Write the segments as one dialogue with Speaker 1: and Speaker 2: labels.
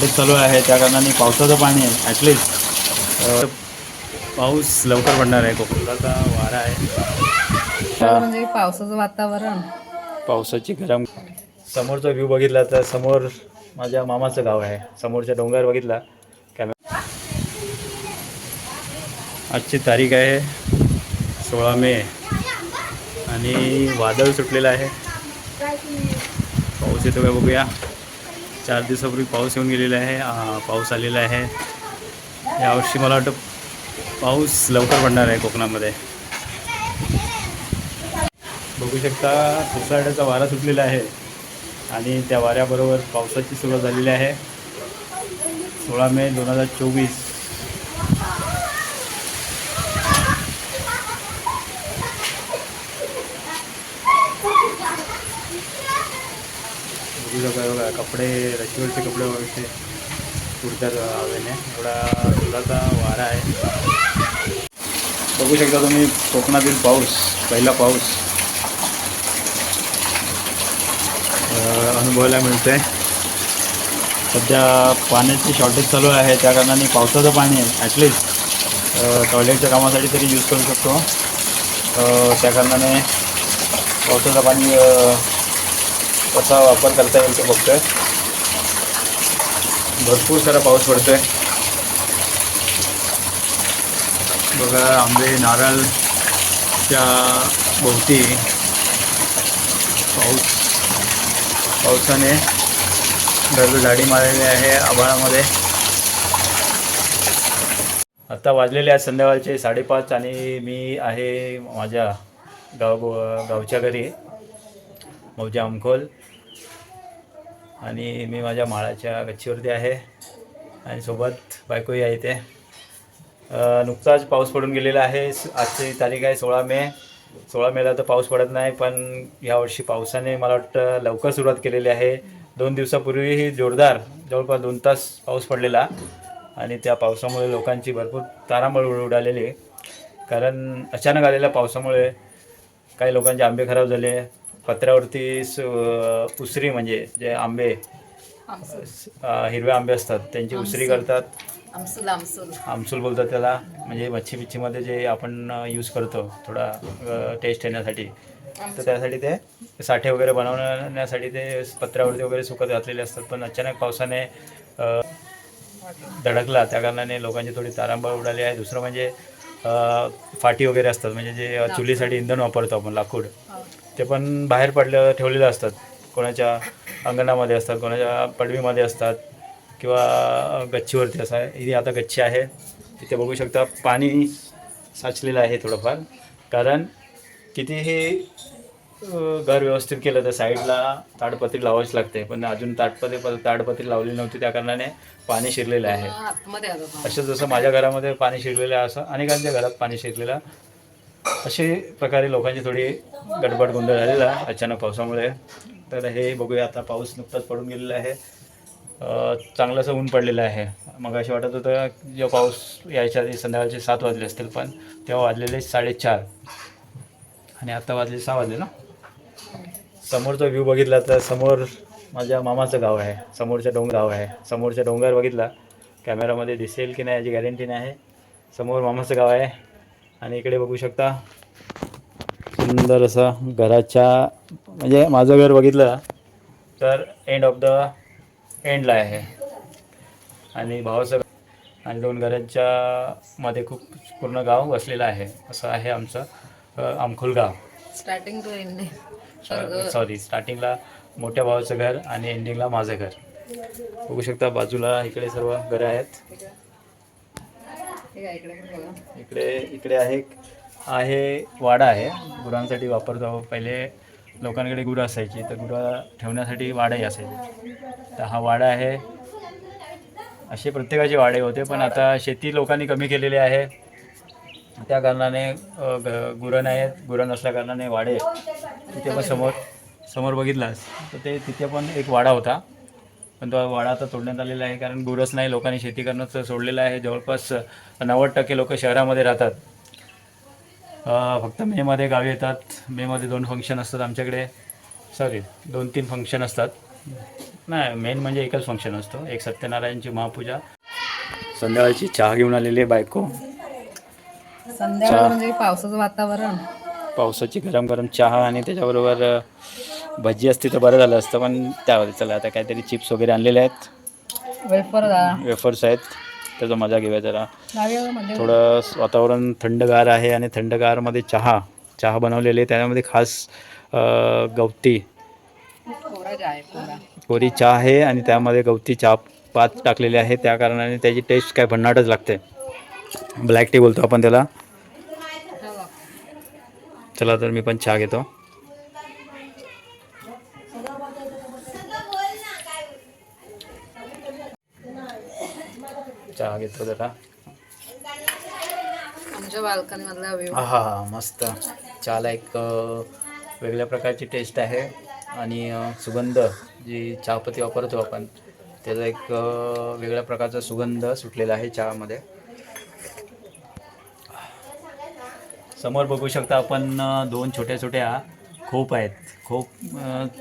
Speaker 1: Shortage चालू आहे. त्या कारणाने पावसाचं पाणी आहे ॲटलिस्ट पाऊस लवकर पडणार आहे कोकणाचा वारा आहे.
Speaker 2: म्हणजे पावसाचं वातावरण.
Speaker 1: पावसाची गरम. समोरचा व्ह्यू बघितला तर समोर माझ्या मामाचं गाव आहे. समोरच्या डोंगर बघितला. कॅमेरा आजची तारीख आहे सोळा मे. आणि वादळ सुटलेलं आहे. पाऊस येतो का बघूया. चार दिवसापूर्वी पाऊस येऊन गेलेला आहे. पाऊस आलेला आहे. यावर्षी मला वाटतं पाऊस लवकर पडणार आहे कोकणामध्ये. बघू शकता सोसायट्याचा वारा सुटलेला आहे आणि त्या वाऱ्याबरोबर पावसाची सुरुवात झालेली आहे. सोळा मे दोन हजार चोवीस. बघू शकता बघा कपडे रशीवरचे कपडे वगैरे कुर्त्यात हवेने. एवढा जोराचा वारा आहे. बघू शकता तुम्ही कोकणातील पाऊस पहिला पाऊस. अनुभवायला मिळते सध्या पाण्याची शॉर्टेज चालू आहे त्या कारणाने पावसाचं पाणी आहे ॲटलिस्ट टॉयलेटच्या कामासाठी तरी यूज करू शकतो. त्या कारणाने पावसाचं पाणी कसा वापर करता येईल तो बघतोय. भरपूर सारा पाऊस पडतोय. बघा आंबे नारळच्या भोवती पाऊस. पावसाने झाडी मारलेली आहे आभाळामध्ये. आता वाजलेले आहेत संध्याकाळचे साडेपाच आणि मी आहे माझ्या गाव गावच्या घरी. मौजा अमखोल आणि मी माझ्या माळाच्या गच्चीवरती आहे. आणि सोबत बायकोही आहे इथे. नुकताच पाऊस पडून गेलेला आहे. आजची तारीख आहे सोळा मे. सोळा मेला तर पाऊस पडत नाही पण यावर्षी पावसाने मला वाटतं लवकर सुरुवात केलेली आहे. दोन दिवसापूर्वीही जोरदार जवळपास दोन तास पाऊस पडलेला. आणि त्या पावसामुळे लोकांची भरपूर तारांबळ उड- उडालेली आहे. कारण अचानक आलेल्या पावसामुळे काही लोकांचे आंबे खराब झाले. पत्र्यावरती उसरी म्हणजे जे आंबे हिरवे आंबे असतात त्यांची उसरी करतात.
Speaker 2: आमसूल आमसूल.
Speaker 1: आमसूल बोलतात त्याला. म्हणजे मच्छी बिच्छीमध्ये जे आपण यूज करतो थोडा टेस्ट येण्यासाठी. तर त्यासाठी ते साठे वगैरे बनवण्यासाठी ते पत्र्यावरती वगैरे सुकत घातलेले असतात. पण अचानक पावसाने धडकला. त्या कारणाने लोकांची थोडी तारांबळ उडाली आहे. दुसरं म्हणजे फाटी वगैरे असतात. म्हणजे जे चुलीसाठी इंधन वापरतो आपण लाकूड. ते पण बाहेर पडलं ठेवलेले असतात. कोणाच्या अंगणामध्ये असतात कोणाच्या पडवीमध्ये असतात किंवा गच्चीवरती असं आहे इथे आता गच्ची आहे. तिथे बघू शकता पाणी साचलेलं आहे थोडंफार. कारण कितीही घर व्यवस्थित केलं तर साईडला ताडपत्री लावावीच लागते. पण अजून ताडपत्री ताडपत्री लावली नव्हती त्या कारणाने पाणी शिरलेलं आहे. असं जसं माझ्या घरामध्ये पाणी शिरलेलं आहे असं अनेकांच्या घरात पाणी शिरलेलं असे प्रकारे लोकांची थोडी गडबड गोंधळ झालेला अचानक पावसामुळे. तर हे बघूया आता पाऊस नुकताच पडून गेलेला आहे. चांगलंसं ऊन पडलेलं आहे. मग असे वाटत होतं जेव्हा पाऊस यायच्या आधी संध्याकाळचे सात वाजले असतील पण तेव्हा वाजलेले साडेचार. आणि आता वाजले सहा वाजले ना? समोरचा व्ह्यू बघितला तर समोर माझ्या मामाचं गाव आहे. समोरच्या डोंगर गाव आहे. समोरच्या डोंगर बघितला. कॅमेरामध्ये दिसेल की नाही याची गॅरंटी नाही. आहे समोर मामाचं गाव आहे. आणि इकडे बघू शकता सुंदर असं घराच्या म्हणजे माझं घर बघितलं तर एंड ऑफ द एंडला आहे. आणि भावाचं आणि दोन घरांच्या मध्ये खूप पूर्ण गाव वसलेलं आहे. असं आहे आमचं अ, अमखोल गाव.
Speaker 2: स्टार्टिंग टू एंडिंग
Speaker 1: सॉरी स्टार्टिंगला मोठ्या भावाचं घर आणि एंडिंगला माझं घर. बघू शकता बाजूला इकडे सर्व घरं आहेत.
Speaker 2: इकडे
Speaker 1: इकडे आहे आहे वाडा आहे. गुरांसाठी वापरतो पहिले लोकांकडे गुरं असायची तर गुरं ठेवण्यासाठी वाडाही असायचे. तर हा वाडा आहे. असे प्रत्येकाचे वाडे होते पण आता शेती लोकांनी कमी केलेली आहे. त्या कारणाने ग- गुरं नाही आहेत गुरं नसल्या कारणाने वाडे तिथे पण समोर समोर बघितलास. तर ते तिथे पण एक वाडा होता. पण तो वाडा आता तोडण्यात आलेला आहे कारण गुरंच नाही लोकांनी शेती करणंच सोडलेलं आहे. जवळपास नव्वद टक्के लोक शहरामध्ये राहतात. फक्त मेमध्ये गावी येतात. मेमध्ये दोन फंक्शन असतात आमच्याकडे. सॉरी दोन तीन फंक्शन असतात. नाही मेन म्हणजे एकच फंक्शन असतो. एक सत्यनारायणची महापूजा. संध्याकाळची चहा घेऊन आलेली आहे बायको.
Speaker 2: संध्याकाळ म्हणजे पावसाचं वातावरण.
Speaker 1: पावसाची गरम गरम चहा आणि त्याच्याबरोबर भजी असती तर बरं झालं असतं पण त्यावर चला आता काहीतरी चिप्स वगैरे आणलेले आहेत.
Speaker 2: वेफर
Speaker 1: वेफर्स आहेत त्याचा मजा घेऊया जरा.
Speaker 2: म्हणजे
Speaker 1: थोडं वातावरण थंडगार आहे आणि थंडगारमध्ये चहा चहा बनवलेली आहे त्यामध्ये खास गवती.
Speaker 2: कोरा
Speaker 1: चहा आहे आणि त्यामध्ये गवती चहा पात टाकलेली आहे त्या कारणाने त्याची टेस्ट काय भन्नाटच लागते. ब्लॅक टी बोलतो आपण त्याला. चला तर मी पण चहा घेतो. चहा घेतो जरा
Speaker 2: आमच्या व्ह्यू
Speaker 1: हा मस्त चहाला एक वेगळ्या प्रकारची टेस्ट आहे आणि सुगंध जी चहापत्ती वापरतो आपण त्याचा एक वेगळ्या प्रकारचा सुगंध सुटलेला आहे चहामध्ये समोर बघू शकता आपण दोन छोट्या छोट्या खोप आहेत खोप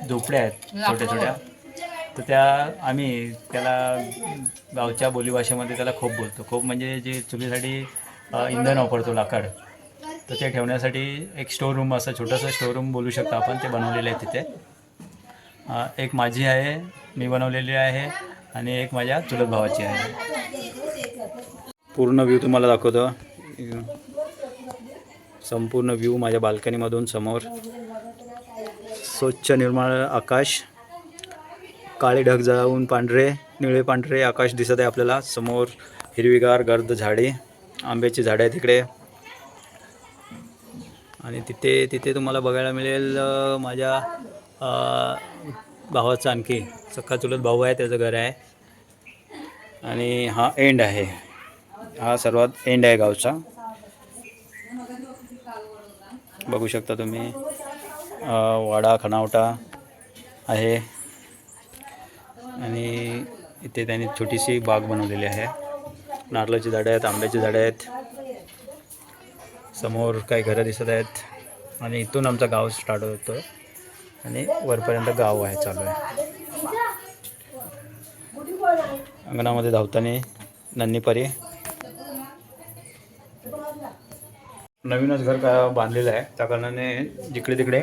Speaker 1: झोपड्या आहेत छोट्या छोट्या तर त्या आम्ही त्याला गावच्या बोलीभाषेमध्ये त्याला खोप बोलतो. खोप म्हणजे जे चुलीसाठी इंधन वापरतो लाकड तर ते ठेवण्यासाठी एक स्टोर रूम असं छोटंसं स्टोर रूम बोलू शकतो आपण ते बनवलेलं आहे तिथे. एक माझी आहे मी बनवलेली आहे आणि एक माझ्या चुलत भावाची आहे. पूर्ण व्ह्यू तुम्हाला दाखवतो. संपूर्ण व्ह्यू माझ्या बाल्कनीमधून समोर. स्वच्छ निर्मळ आकाश. काळे ढग जाऊन पांढरे निळे पांढरे आकाश दिसत आहे आपल्याला. समोर हिरवीगार गर्द झाडे आंब्याची झाडे आहेत तिकडे आणि तिथे तिथे तुम्हाला बघायला मिळेल माझ्या अ, भावाचं आणखी सख्खा चुलत भाऊ आहे त्याचं घर आहे. आणि हा एंड आहे. हा सर्वात एंड आहे गावचा. बघू शकता तुम्ही वाडा खणावटा आहे. आणि इथे त्यांनी छोटीशी बाग बनवलेली आहे. नारळाची झाडं आहेत आंब्याची झाडं आहेत. समोर काही घरं दिसत आहेत आणि इथून आमचा गाव स्टार्ट होतो. आणि वरपर्यंत गाव आहे चालू आहे. अंगणामध्ये धावताना नन्नीपरी नवीनच घर का बांधलेलं आहे. त्या कारणाने जिकडे तिकडे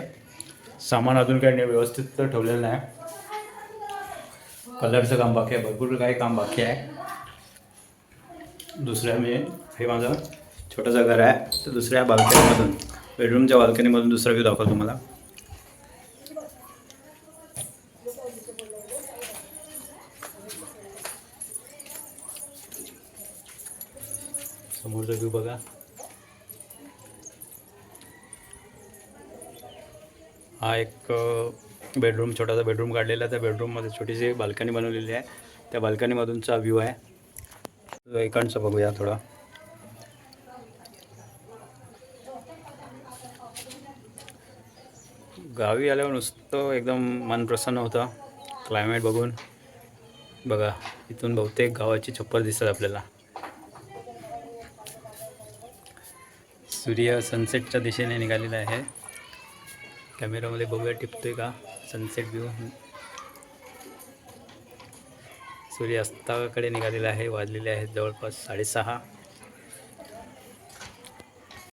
Speaker 1: सामान अजून काही व्यवस्थित ठेवलेलं नाही. कलरचं काम बाकी आहे भरपूर काही काम बाकी आहे. दुसऱ्या मी हे माझं छोटंसं घर आहे तर दुसऱ्या बाल्कनीमधून बेडरूमच्या बाल्कनीमधून दुसरा व्ह्यू दाखवतो तुम्हाला. समोरचा व्ह्यू बघा. हा एक बेडरूम छोटासा बेडरूम काढलेला आहे. त्या बेडरूममध्ये छोटीशी बाल्कनी बनवलेली आहे. त्या बाल्कनीमधूनचा व्ह्यू आहे. तो बघूया थोडा. गावी आल्यावर नुसतं एकदम मन प्रसन्न होतं. क्लायमेट बघून. बघा इथून बहुतेक गावाची छप्पर दिसतात आपल्याला. सूर्य सनसेटच्या दिशेने निघालेला आहे. कॅमेरामध्ये बघूया टिपतोय का? सनसेट व्ह्यू सूर्यास्ताकडे निघालेला आहे वाजलेले आहेत जवळपास साडेसहा.